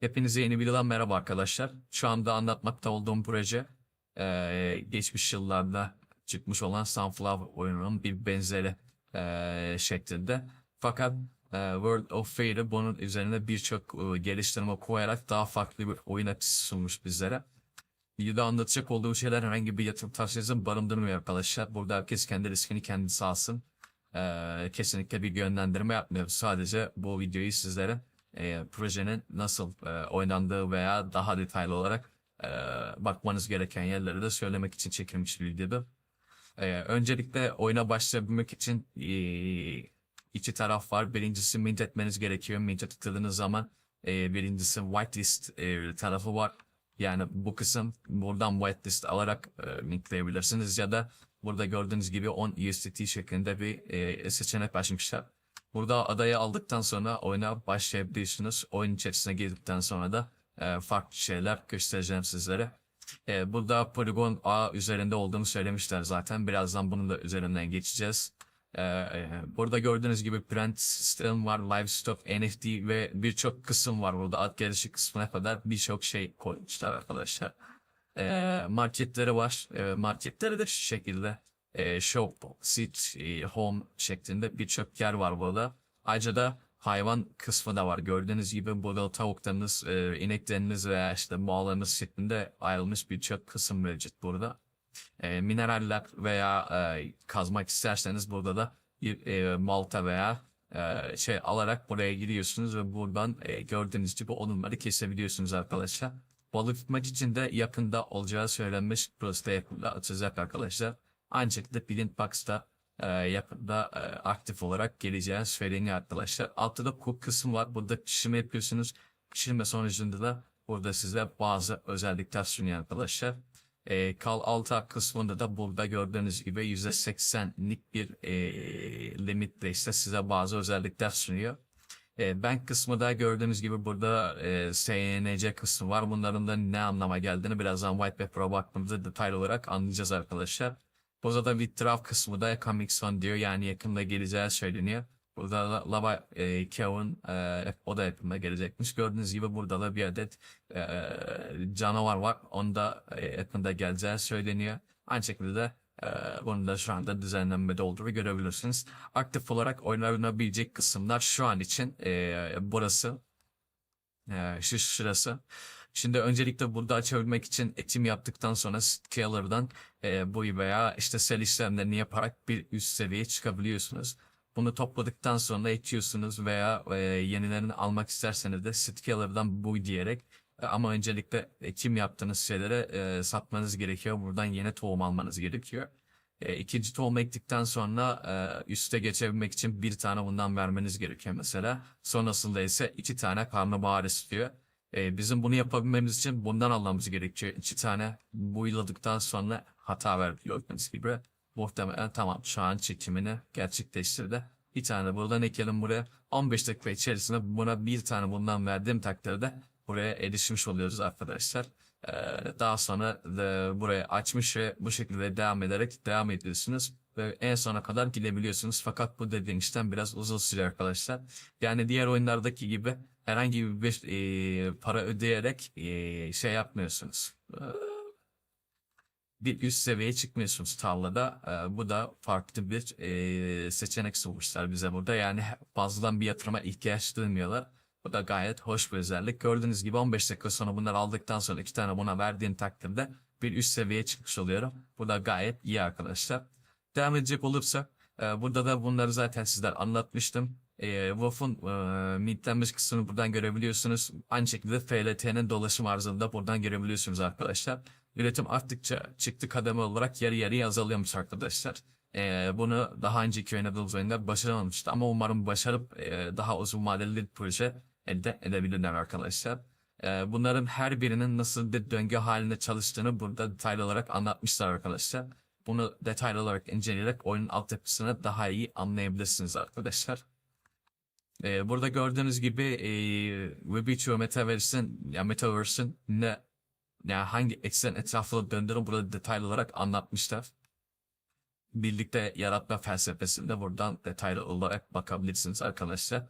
Hepinize yeni videodan merhaba arkadaşlar. Şu anda anlatmakta olduğum proje eee, geçmiş yıllarda çıkmış olan Sunflower oyununun bir benzeri eee, şeklinde. Fakat eee, World of Fare'ı bunun üzerine birçok eee, geliştirme koyarak daha farklı bir oyun açısı sunmuş bizlere. Videoda anlatacak olduğum şeyler herhangi bir yatırım tavsiyesi barındırmıyor arkadaşlar. Burada herkes kendi riskini kendisi alsın. Eee, kesinlikle bir yönlendirme yapmıyoruz. Sadece bu videoyu sizlere e, projenin nasıl e, oynandığı veya daha detaylı olarak e, bakmanız gereken yerleri de söylemek için çekilmiş bir videodu. E, öncelikle oyuna başlayabilmek için e, iki taraf var. Birincisi mint etmeniz gerekiyor. Mint'e tıkladığınız zaman e, birincisi whitelist e, tarafı var. Yani bu kısım buradan whitelist alarak e, mintleyebilirsiniz ya da burada gördüğünüz gibi 10 USDT şeklinde bir e, seçenek açmışlar. Burada adayı aldıktan sonra oyuna başlayabiliyorsunuz. Oyun içerisine girdikten sonra da e, farklı şeyler göstereceğim sizlere. E, burada Polygon A üzerinde olduğunu söylemişler zaten. Birazdan bunun da üzerinden geçeceğiz. E, e, burada gördüğünüz gibi print sistem var, livestock, NFT ve birçok kısım var burada. At yarışı kısmına kadar birçok şey koymuşlar arkadaşlar. E, marketleri var. E, marketleri de şu şekilde e, shop, sit, e, home şeklinde birçok yer var burada. Ayrıca da hayvan kısmı da var. Gördüğünüz gibi burada tavuklarınız, e, inekleriniz veya işte mallarınız şeklinde ayrılmış birçok kısım mevcut burada. E, mineraller veya e, kazmak isterseniz burada da bir e, malta veya e, şey alarak buraya giriyorsunuz ve buradan e, gördüğünüz gibi onları kesebiliyorsunuz arkadaşlar. Balık tutmak için de yakında olacağı söylenmiş. Burası da arkadaşlar. Ancak da Blind Box'ta e, yakında e, aktif olarak geleceğini söyleniyor arkadaşlar. Altta da cook kısmı var. Burada pişirme yapıyorsunuz. Pişirme sonucunda da burada size bazı özellikler sunuyor arkadaşlar. E, kal alta kısmında da burada gördüğünüz gibi %80'lik bir e, limitle işte size bazı özellikler sunuyor. E, bank kısmı da gördüğünüz gibi burada e, SNC kısmı var. Bunların da ne anlama geldiğini birazdan white paper'a baktığımızda detaylı olarak anlayacağız arkadaşlar. Burada da withdraw kısmı da coming soon diyor. Yani yakında geleceği söyleniyor. Burada da Lava e, Kevin e, o da yakında gelecekmiş. Gördüğünüz gibi burada da bir adet e, canavar var. Onda e, yakında geleceği söyleniyor. Aynı şekilde de e, bunu da şu anda düzenlenmede olduğunu görebilirsiniz. Aktif olarak oynanabilecek kısımlar şu an için e, burası. E, şu şurası. Şimdi öncelikle burada açabilmek için eğitim yaptıktan sonra Scalar'dan e, bu veya işte sel işlemlerini yaparak bir üst seviyeye çıkabiliyorsunuz. Bunu topladıktan sonra ekiyorsunuz veya e, yenilerini almak isterseniz de Scalar'dan bu diyerek e, ama öncelikle ekim yaptığınız şeylere e, satmanız gerekiyor. Buradan yeni tohum almanız gerekiyor. E, ikinci tohum ektikten sonra e, üste geçebilmek için bir tane bundan vermeniz gerekiyor mesela. Sonrasında ise iki tane karnabahar istiyor. E, bizim bunu yapabilmemiz için bundan almamız gerekiyor. İki tane buyladıktan sonra hata verdi gördüğünüz gibi. Muhtemelen tamam şu an çekimini gerçekleştirdi. Bir tane buradan ekelim buraya. 15 dakika içerisinde buna bir tane bundan verdiğim takdirde buraya erişmiş oluyoruz arkadaşlar. Ee, daha sonra da buraya açmış ve bu şekilde devam ederek devam ediyorsunuz. Ve en sona kadar gidebiliyorsunuz. Fakat bu dediğim işlem biraz uzun sürüyor arkadaşlar. Yani diğer oyunlardaki gibi herhangi bir e, para ödeyerek e, şey yapmıyorsunuz. Ee, bir üst seviyeye çıkmıyorsunuz tarlada. Ee, bu da farklı bir e, seçenek sunmuşlar bize burada. Yani fazladan bir yatırıma ihtiyaç duymuyorlar. Bu da gayet hoş bir özellik. Gördüğünüz gibi 15 dakika sonra bunları aldıktan sonra iki tane buna verdiğin takdirde bir üst seviyeye çıkmış oluyorum. Bu da gayet iyi arkadaşlar. Devam edecek olursak e, burada da bunları zaten sizler anlatmıştım. E, Wolf'un e, mintlenmiş kısmını buradan görebiliyorsunuz. Aynı şekilde FLT'nin dolaşım arzını da buradan görebiliyorsunuz arkadaşlar. Üretim arttıkça çıktı kademe olarak yarı yarıya azalıyormuş arkadaşlar. E, bunu daha önceki oynadığımız oyunda başaramamıştı ama umarım başarıp e, daha uzun vadeli bir proje elde edebilirler arkadaşlar. Bunların her birinin nasıl bir döngü halinde çalıştığını burada detaylı olarak anlatmışlar arkadaşlar. Bunu detaylı olarak inceleyerek oyunun altyapısını daha iyi anlayabilirsiniz arkadaşlar. Burada gördüğünüz gibi e, Web3 Metaverse'in ya Metaverse'in ne yani hangi eksen etrafında döndüğünü burada detaylı olarak anlatmışlar. Birlikte yaratma felsefesinde buradan detaylı olarak bakabilirsiniz arkadaşlar.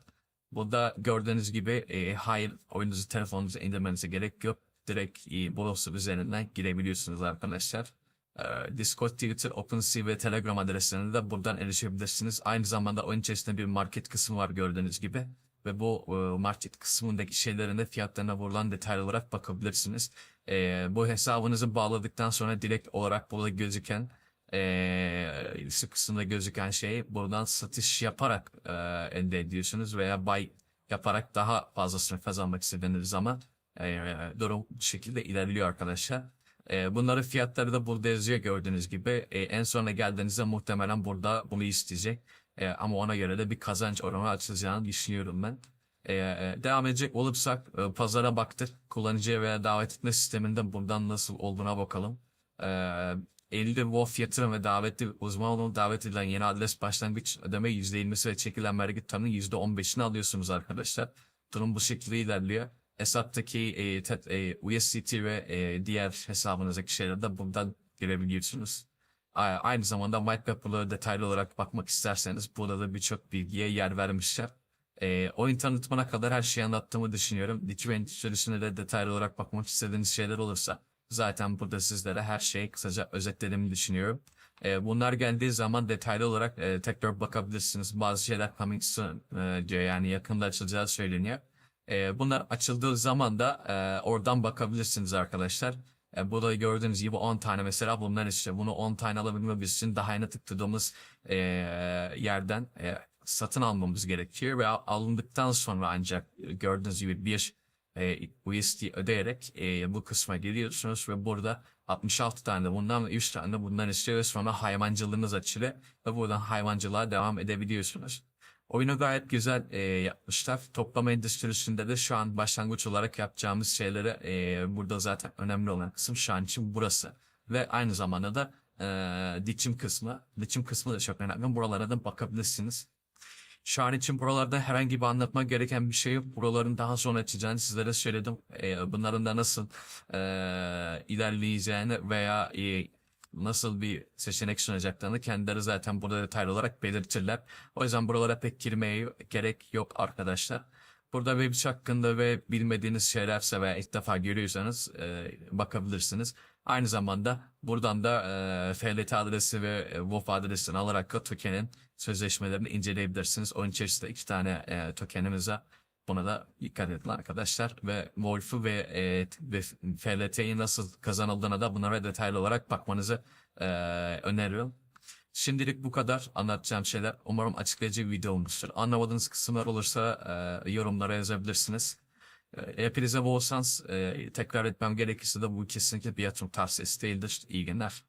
Burada gördüğünüz gibi e, hayır oyununuzu telefonunuza indirmenize gerek yok. Direkt e, browser üzerinden girebiliyorsunuz arkadaşlar. Ee, Discord, Twitter, OpenSea ve Telegram adreslerine de buradan erişebilirsiniz. Aynı zamanda oyun içerisinde bir market kısmı var gördüğünüz gibi. Ve bu e, market kısmındaki şeylerin de fiyatlarına vurulan detaylı olarak bakabilirsiniz. Ee, bu hesabınızı bağladıktan sonra direkt olarak burada gözüken e, üst kısımda gözüken şeyi buradan satış yaparak e, elde ediyorsunuz veya buy yaparak daha fazlasını kazanmak istediğiniz zaman e, durum bu şekilde ilerliyor arkadaşlar. E, bunların fiyatları da burada yazıyor gördüğünüz gibi. E, en sona geldiğinizde muhtemelen burada bunu isteyecek. E, ama ona göre de bir kazanç oranı açılacağını düşünüyorum ben. E, devam edecek olursak e, pazara baktık. Kullanıcıya veya davet etme sisteminde buradan nasıl olduğuna bakalım. E, 50 Wolf yatırım ve davetli uzman olun davet edilen yeni adres başlangıç ödeme %20'si ve çekilen vergi tutarının %15'ini alıyorsunuz arkadaşlar. Durum bu şekilde ilerliyor. Hesaptaki e, tet, e, USDT ve e, diğer hesabınızdaki şeyleri de buradan girebiliyorsunuz. Aynı zamanda white paper'lara detaylı olarak bakmak isterseniz burada da birçok bilgiye yer vermişler. E, oyun tanıtımına kadar her şeyi anlattığımı düşünüyorum. Lütfen içerisinde de detaylı olarak bakmak istediğiniz şeyler olursa zaten burada sizlere her şeyi kısaca özetlediğimi düşünüyorum. E, bunlar geldiği zaman detaylı olarak e, tekrar bakabilirsiniz. Bazı şeyler coming soon e, diyor yani yakında açılacağı söyleniyor. E, bunlar açıldığı zaman da e, oradan bakabilirsiniz arkadaşlar. E, burada gördüğünüz gibi 10 tane mesela bunlar işte bunu 10 tane alabilmemiz için daha yeni tıkladığımız e, yerden e, satın almamız gerekiyor ve al- alındıktan sonra ancak gördüğünüz gibi bir e, USD ödeyerek e, bu kısma geliyorsunuz ve burada 66 tane de bundan ve 3 tane de bundan istiyor ve sonra hayvancılığınız açılıyor ve buradan hayvancılığa devam edebiliyorsunuz. Oyunu gayet güzel e, yapmışlar. Toplama endüstrisinde de şu an başlangıç olarak yapacağımız şeyleri e, burada zaten önemli olan kısım şu an için burası. Ve aynı zamanda da e, diçim kısmı. Diçim kısmı da çok önemli. Buralara da bakabilirsiniz. Şu için buralarda herhangi bir anlatma gereken bir şey yok. Buraların daha sonra açacağını sizlere söyledim. E, bunların da nasıl e, ilerleyeceğini veya e, nasıl bir seçenek sunacaklarını kendileri zaten burada detaylı olarak belirtirler. O yüzden buralara pek girmeye gerek yok arkadaşlar. Burada Webs hakkında ve bilmediğiniz şeylerse veya ilk defa görüyorsanız e, bakabilirsiniz. Aynı zamanda buradan da e, FLT adresi ve e, WOF adresini alarak da tokenin sözleşmelerini inceleyebilirsiniz. Onun içerisinde iki tane e, tokenimiz var. Buna da dikkat edin arkadaşlar. Ve Wolf'u ve, e, ve FLT'yi nasıl kazanıldığına da bunlara detaylı olarak bakmanızı e, öneriyorum. Şimdilik bu kadar anlatacağım şeyler. Umarım açıklayıcı bir video olmuştur. Anlamadığınız kısımlar olursa e, yorumlara yazabilirsiniz. E, hepinize bol şans. E, tekrar etmem gerekirse de bu kesinlikle bir yatırım tavsiyesi değildir. İyi günler.